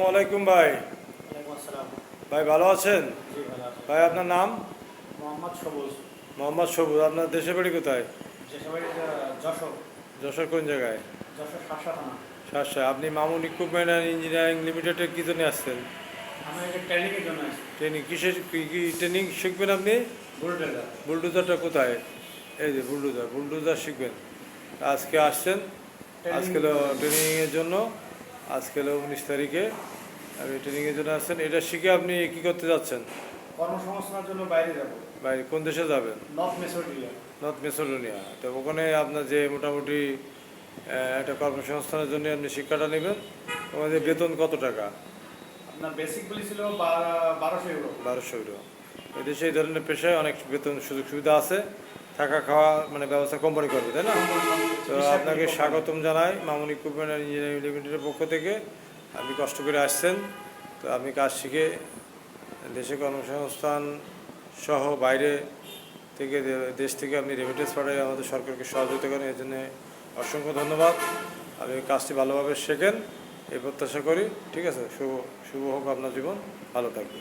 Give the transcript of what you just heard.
আসসালামু আলাইকুম ভাই। ভাই ভালো আছেন? ভাই আপনার নাম? মোহাম্মদ সবুজ। মোহাম্মদ সবুজ আপনার দেশের বাড়ি কোথায়? যশোর। যশোর কোন জায়গায়? যশোর শাসা আপনি মামুন ইকুইপমেন্ট অ্যান্ড ইঞ্জিনিয়ারিং লিমিটেডে কী জন্য আসছেন? ট্রেনিং কিসের কি ট্রেনিং শিখবেন আপনি? বুলডোজার বুলডোজারটা কোথায়? এই যে বুলডোজার বুলডোজার শিখবেন। আজকে আসছেন। আজকে ট্রেনিংয়ের জন্য আজকে হলো উনিশ তারিখে। আপনি ট্রেনিংয়ের জন্য আসছেন। এটা শিখে আপনি কি করতে যাচ্ছেন? কর্মসংস্থানের জন্য বাইরে যাব। বাইরে কোন দেশে যাবেন? নর্থ মেসোডিয়া নর্থ মেসোডোনিয়া তো ওখানে আপনার যে মোটামুটি একটা কর্মসংস্থানের জন্য আপনি শিক্ষাটা নেবেন। আমাদের বেতন কত টাকা? আপনার বেসিক বিল ছিল বারোশো ইউরো। বারোশো ইউরো। এদেশে এই ধরনের পেশায় অনেক বেতন সুযোগ সুবিধা আছে। থাকা খাওয়া মানে ব্যবস্থা কোম্পানি করবে তাই না? তো আপনাকে স্বাগতম জানাই মামুন ইকুইপমেন্ট অ্যান্ড ইঞ্জিনিয়ারিং লিমিটেডের পক্ষ থেকে। আপনি কষ্ট করে আসছেন তো আপনি কাজ শিখে দেশে কর্মসংস্থান সহ বাইরে থেকে দেশ থেকে আপনি রেমিটেন্স পাঠাই আমাদের সরকারকে সহযোগিতা করেন এর জন্য অসংখ্য ধন্যবাদ। আপনি কাজটি ভালোভাবে শেখেন এই প্রত্যাশা করি। ঠিক আছে শুভ শুভ হোক আপনার জীবন ভালো থাকবে